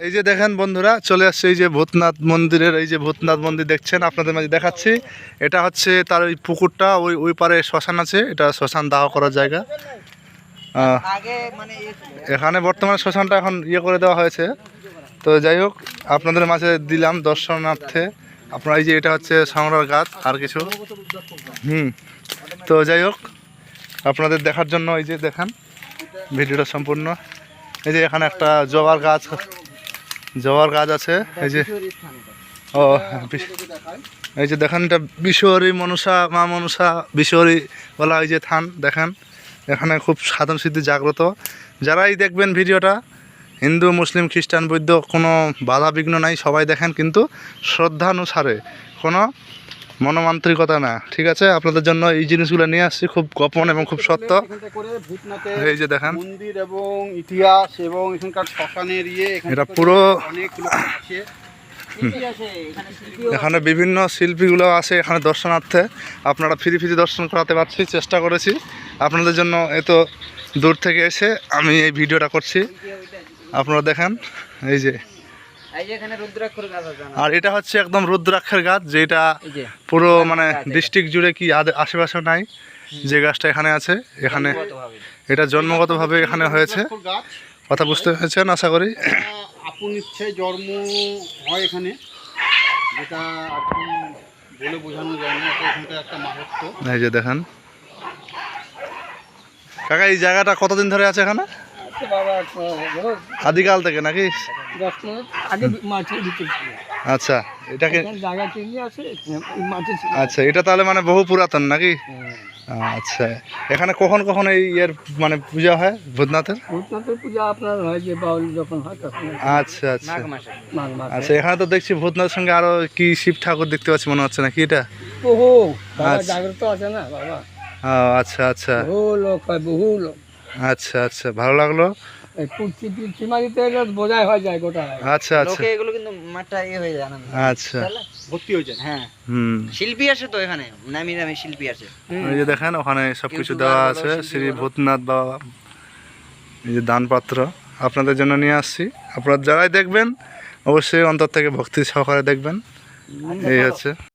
এই যে দেখেন বন্ধুরা, চলে আসছে এই যে ভূতনাথ মন্দিরের এই যে ভূতনাথ মন্দির দেখছেন, আপনাদের মাঝে দেখাচ্ছি। এটা হচ্ছে তার ওই পুকুরটা, ওই ওই পারে শ্মশান আছে, এটা শ্মশান দাহ করার জায়গা। এখানে বর্তমানে শ্মশানটা এখন ইয়ে করে দেওয়া হয়েছে। তো যাই হোক, আপনাদের মাঝে দিলাম দর্শনার্থে। আপনার এই যে এটা হচ্ছে সংগ্রহ গাছ আর কিছু। হুম, তো যাই হোক, আপনাদের দেখার জন্য এই যে দেখান, ভিডিওটা সম্পূর্ণ। এই যে এখানে একটা জবার গাছ। জবার কাজ আছে এই যে ও বিশ- এই যে দেখেন এটা বিশ্বরী মনসা মা মনসা বিশ্বরী বলা ওই যে থান দেখেন। এখানে খুব সাধন সিদ্ধি জাগ্রত। যারাই দেখবেন ভিডিওটা হিন্দু মুসলিম খ্রিস্টান বৈদ্য কোনো বাধা বিঘ্ন নাই সবাই দেখেন কিন্তু শ্রদ্ধানুসারে কোনো মনোমান্ত্রিকতা না ঠিক আছে? আপনাদের জন্য এই জিনিসগুলো নিয়ে আসছি খুব গোপন এবং খুব সত্য। এই যে দেখেন। মন্দির এবং ইতিহাস এবং এখানকার শ্মশানের ইয়ে এটা পুরো- এখানে এখানে বিভিন্ন শিল্পীগুলো আছে এখানে দর্শনার্থে। আপনারা ফ্রি ফ্রি দর্শন করাতে পারছি চেষ্টা করেছি। আপনাদের জন্য এত দূর থেকে এসে আমি এই ভিডিওটা করছি। আপনারা দেখেন এই যে আর এটা হচ্ছে একদম রুদ্রাক্ষের গাছ যেটা পুরো মানে ডিস্ট্রিক্ট জুড়ে কি আদে- আশেপাশে নাই? যে গাছটা এখানে আছে এখানে? এটা জন্মগতভাবে এখানে হয়েছে। কথা বুঝতে পেরেছেন? আশা করি। এটা আপন ইচ্ছে জন্ম হয় এখানে যেটা বলে বোঝানো যায় না একটা মাহাত্ম এই যে দেখেন। কাকা এই জায়গাটা কতদিন ধরে আছে এখানে? আদিকাল থেকে নাকি? আচ্ছা এটাকে আচ্ছা এটা তাহলে মানে বহু পুরাতন নাকি? আচ্ছা এখানে কখন কখন এই ইয়ের মানে পূজা হয় ভূতনাথের? ভূতনাথের পূজা আপনার হয় যে বাউল যখন হয় তখন আচ্ছা আচ্ছা। আচ্ছা এখানে তো দেখছি ভূতনাথের সঙ্গে আরও কি শিব ঠাকুর দেখতে পাচ্ছি মনে হচ্ছে নাকি এটা? আচ্ছা। জাগ্রত আছে না বাবা। ও আচ্ছা আচ্ছা। বহু লোক হয় বহু লোক। আচ্ছা আচ্ছা ভালো লাগল। বোঝাই হয়ে যায় গোটা আচ্ছা আচ্ছা। এগুলো কিন্তু মাঠটা ইয়ে হয়ে যায় আচ্ছা। ভর্তি হয়ে যায়। হ্যাঁ। হুম। শিল্পী আছে তো এখানে নামি দামি শিল্পী আছে এই যে দেখেন ওখানে সবকিছু দেওয়া আছে শ্রী ভূতনাথ বাবা এই যে দানপাত্র। আপনাদের জন্য নিয়ে আসছি। আপনারা যারাই দেখবেন অবশ্যই অন্তর থেকে ভক্তি সহকারে দেখবেন। এই হচ্ছে।